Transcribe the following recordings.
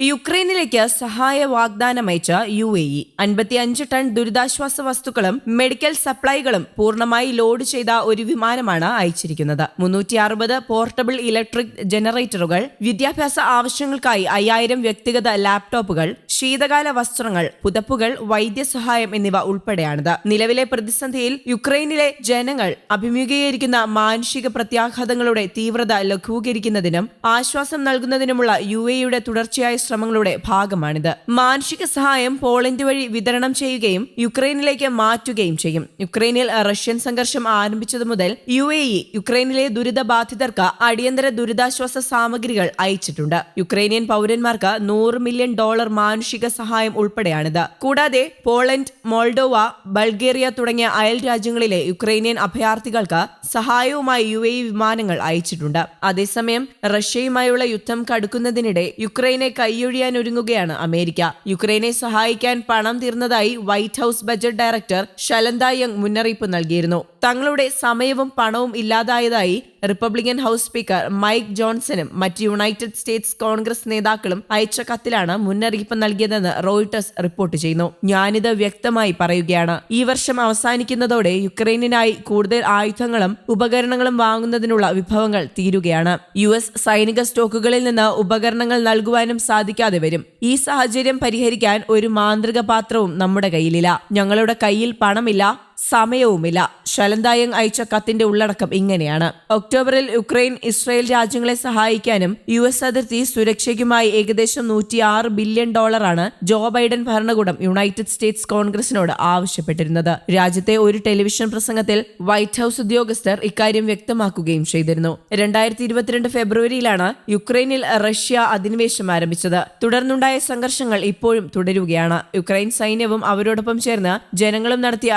യുക്രൈനിലേക്ക് സഹായ വാഗ്ദാനം അയച്ച യു എ ഇ അൻപത്തിയഞ്ച് ടൺ ദുരിതാശ്വാസ വസ്തുക്കളും മെഡിക്കൽ സപ്ലൈകളും പൂർണമായി ലോഡ് ചെയ്ത ഒരു വിമാനമാണ് അയച്ചിരിക്കുന്നത്. മുന്നൂറ്റി അറുപത് പോർട്ടബിൾ ഇലക്ട്രിക് ജനറേറ്ററുകൾ വിദ്യാഭ്യാസ ആവശ്യങ്ങൾക്കായി അയ്യായിരം വ്യക്തിഗത ലാപ്ടോപ്പുകൾ ശീതകാല വസ്ത്രങ്ങൾ പുതപ്പുകൾ വൈദ്യസഹായം എന്നിവ ഉൾപ്പെടെയാണിത്. നിലവിലെ പ്രതിസന്ധിയിൽ യുക്രൈനിലെ ജനങ്ങൾ അഭിമുഖീകരിക്കുന്ന മാനുഷിക പ്രത്യാഘാതങ്ങളുടെ തീവ്രത ലഘൂകരിക്കുന്നതിനും ആശ്വാസം നൽകുന്നതിനുമുള്ള യു എയുടെ തുടർച്ചയായ ശ്രമങ്ങളുടെ ഭാഗമാണിത്. മാനുഷിക സഹായം പോളണ്ട് വഴി വിതരണം ചെയ്യുകയും യുക്രൈനിലേക്ക് മാറ്റുകയും ചെയ്യും. യുക്രൈനിൽ റഷ്യൻ സംഘർഷം ആരംഭിച്ചതു മുതൽ യു എ ഇ യുക്രൈനിലെ ദുരിതബാധിതർക്ക് അടിയന്തര ദുരിതാശ്വാസ സാമഗ്രികൾ അയച്ചിട്ടുണ്ട്. യുക്രൈനിയൻ പൗരന്മാർക്ക് നൂറ് മില്യൺ ഡോളർ മാനുഷിക സഹായം ഉൾപ്പെടെയാണിത്. കൂടാതെ പോളണ്ട് മോൾഡോവ ബൾഗേറിയ തുടങ്ങിയ അയൽ രാജ്യങ്ങളിലെ യുക്രൈനിയൻ അഭയാർത്ഥികൾക്ക് സഹായവുമായി യു എ വിമാനങ്ങൾ അയച്ചിട്ടുണ്ട്. അതേസമയം റഷ്യയുമായുള്ള യുദ്ധം കടുക്കുന്നതിനിടെ യുക്രൈനെ കൈയൊഴിയാനൊരുങ്ങുകയാണ് അമേരിക്ക. യുക്രൈനെ സഹായിക്കാൻ പണം തീർന്നതായി White House budget director Shalanda Young മുന്നറിയിപ്പ് നൽകിയിരുന്നു. തങ്ങളുടെ സമയവും പണവും ഇല്ലാതായതായി റിപ്പബ്ലിക്കൻ ഹൌസ് സ്പീക്കർ മൈക്ക് ജോൺസണും മറ്റ് യുണൈറ്റഡ് സ്റ്റേറ്റ്സ് കോൺഗ്രസ് നേതാക്കളും അയച്ച കത്തിലാണ് മുന്നറിയിപ്പ് നൽകിയതെന്ന് റോയിട്ടേഴ്സ് റിപ്പോർട്ട് ചെയ്യുന്നു. ഞാനിത് വ്യക്തമായി പറയുകയാണ്. ഈ വർഷം അവസാനിക്കുന്നതോടെ യുക്രൈനിനായി കൂടുതൽ ആയുധങ്ങളും ഉപകരണങ്ങളും വാങ്ങുന്നതിനുള്ള വിഭവങ്ങൾ തീരുകയാണ്. യു സൈനിക സ്റ്റോക്കുകളിൽ നിന്ന് ഉപകരണങ്ങൾ നൽകുവാനും സാധിക്കാതെ വരും. ഈ സാഹചര്യം പരിഹരിക്കാൻ ഒരു മാന്ത്രിക പാത്രവും നമ്മുടെ കയ്യിലില്ല. ഞങ്ങളുടെ കയ്യിൽ പണമില്ല. സമയവുമില്ല. ശലന്തായം അയച്ച കത്തിന്റെ ഉള്ളടക്കം ഇങ്ങനെയാണ്. ഒക്ടോബറിൽ യുക്രൈൻ ഇസ്രായേൽ രാജ്യങ്ങളെ സഹായിക്കാനും യു എസ് അതിർത്തി സുരക്ഷയ്ക്കുമായി ഏകദേശം നൂറ്റിയാറ് ബില്യൺ ഡോളറാണ് ജോ ബൈഡൻ ഭരണകൂടം യുണൈറ്റഡ് സ്റ്റേറ്റ്സ് കോൺഗ്രസിനോട് ആവശ്യപ്പെട്ടിരുന്നത്. രാജ്യത്തെ ഒരു ടെലിവിഷൻ പ്രസംഗത്തിൽ വൈറ്റ് ഹൌസ് ഉദ്യോഗസ്ഥർ ഇക്കാര്യം വ്യക്തമാക്കുകയും ചെയ്തിരുന്നു. രണ്ടായിരത്തി ഇരുപത്തിരണ്ട് ഫെബ്രുവരിയിലാണ് യുക്രൈനിൽ റഷ്യ അധിനിവേശം ആരംഭിച്ചത്. തുടർന്നുണ്ടായ സംഘർഷങ്ങൾ ഇപ്പോഴും തുടരുകയാണ്. യുക്രൈൻ സൈന്യവും അവരോടൊപ്പം ചേർന്ന് ജനങ്ങളും നടത്തിയ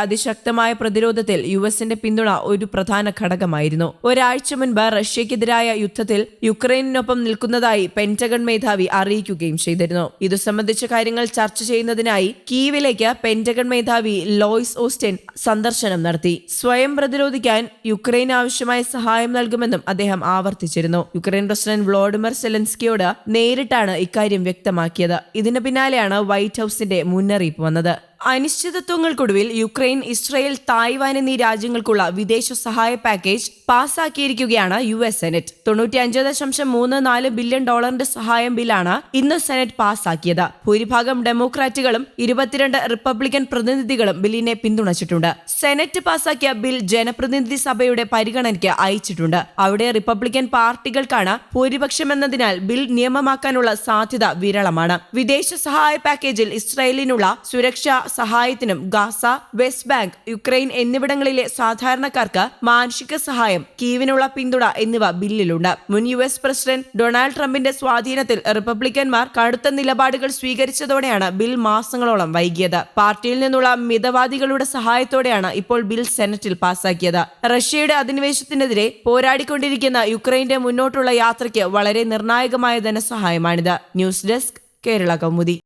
അതിശക്തമായ പ്രതിരോധത്തിൽ യു എസിന്റെ പിന്തുണ ഒരു പ്രധാന ഘടകമായിരുന്നു. ഒരാഴ്ച മുൻപ് റഷ്യക്കെതിരായ യുദ്ധത്തിൽ യുക്രൈനിനൊപ്പം നിൽക്കുന്നതായി പെന്റഗൺ മേധാവി അറിയിക്കുകയും ചെയ്തിരുന്നു. ഇതു സംബന്ധിച്ച കാര്യങ്ങൾ ചർച്ച ചെയ്യുന്നതിനായി കീവിലേക്ക് പെന്റഗൺ മേധാവി ലോയിസ് ഓസ്റ്റിൻ സന്ദർശനം നടത്തി. സ്വയം പ്രതിരോധിക്കാൻ യുക്രൈൻ ആവശ്യമായ സഹായം നൽകുമെന്നും അദ്ദേഹം ആവർത്തിച്ചിരുന്നു. യുക്രൈൻ പ്രസിഡന്റ് വ്ളോഡിമർ സെലൻസ്കിയോട് നേരിട്ടാണ് ഇക്കാര്യം വ്യക്തമാക്കിയത്. ഇതിന് പിന്നാലെയാണ് വൈറ്റ് ഹൌസിന്റെ മുന്നറിയിപ്പ് വന്നത്. അനിശ്ചിതത്വങ്ങൾക്കൊടുവിൽ യുക്രൈൻ ഇസ്രയേൽ തായ്വാൻ എന്നീ രാജ്യങ്ങൾക്കുള്ള വിദേശ സഹായ പാക്കേജ് പാസാക്കിയിരിക്കുകയാണ് യു എസ് സെനറ്റ്. തൊണ്ണൂറ്റിയഞ്ച് ദശാംശം മൂന്ന് നാല് ബില്യൺ ഡോളറിന്റെ സഹായം ബില്ലാണ് ഇന്ന് സെനറ്റ് പാസാക്കിയത് ഭൂരിഭാഗം ഡെമോക്രാറ്റുകളും ഇരുപത്തിരണ്ട് റിപ്പബ്ലിക്കൻ പ്രതിനിധികളും ബില്ലിനെ പിന്തുണച്ചിട്ടുണ്ട്. സെനറ്റ് പാസാക്കിയ ബിൽ ജനപ്രതിനിധി സഭയുടെ പരിഗണനയ്ക്ക് അയച്ചിട്ടുണ്ട്. അവിടെ റിപ്പബ്ലിക്കൻ പാർട്ടികൾക്കാണ് ഭൂരിപക്ഷമെന്നതിനാൽ ബിൽ നിയമമാക്കാനുള്ള സാധ്യത വിരളമാണ്. വിദേശ സഹായ പാക്കേജിൽ ഇസ്രായേലിനുള്ള സുരക്ഷാ സഹായത്തിനും ഗാസ വെസ്റ്റ് ബാങ്ക് യുക്രൈൻ എന്നിവിടങ്ങളിലെ സാധാരണക്കാർക്ക് മാനുഷിക സഹായം കീവിനുള്ള പിന്തുണ എന്നിവ ബില്ലിലുണ്ട്. മുൻ യു എസ് പ്രസിഡന്റ് ഡൊണാൾഡ് ട്രംപിന്റെ സ്വാധീനത്തിൽ റിപ്പബ്ലിക്കന്മാർ കടുത്ത നിലപാടുകൾ സ്വീകരിച്ചതോടെയാണ് ബിൽ മാസങ്ങളോളം വൈകിയത്. പാർട്ടിയിൽ നിന്നുള്ള മിതവാദികളുടെ സഹായത്തോടെയാണ് ഇപ്പോൾ ബിൽ സെനറ്റിൽ പാസാക്കിയത്. റഷ്യയുടെ അധിനിവേശത്തിനെതിരെ പോരാടിക്കൊണ്ടിരിക്കുന്ന യുക്രൈന്റെ മുന്നോട്ടുള്ള യാത്രയ്ക്ക് വളരെ നിർണായകമായ ധനസഹായമാണിത്. News desk Kerala Kaumudi.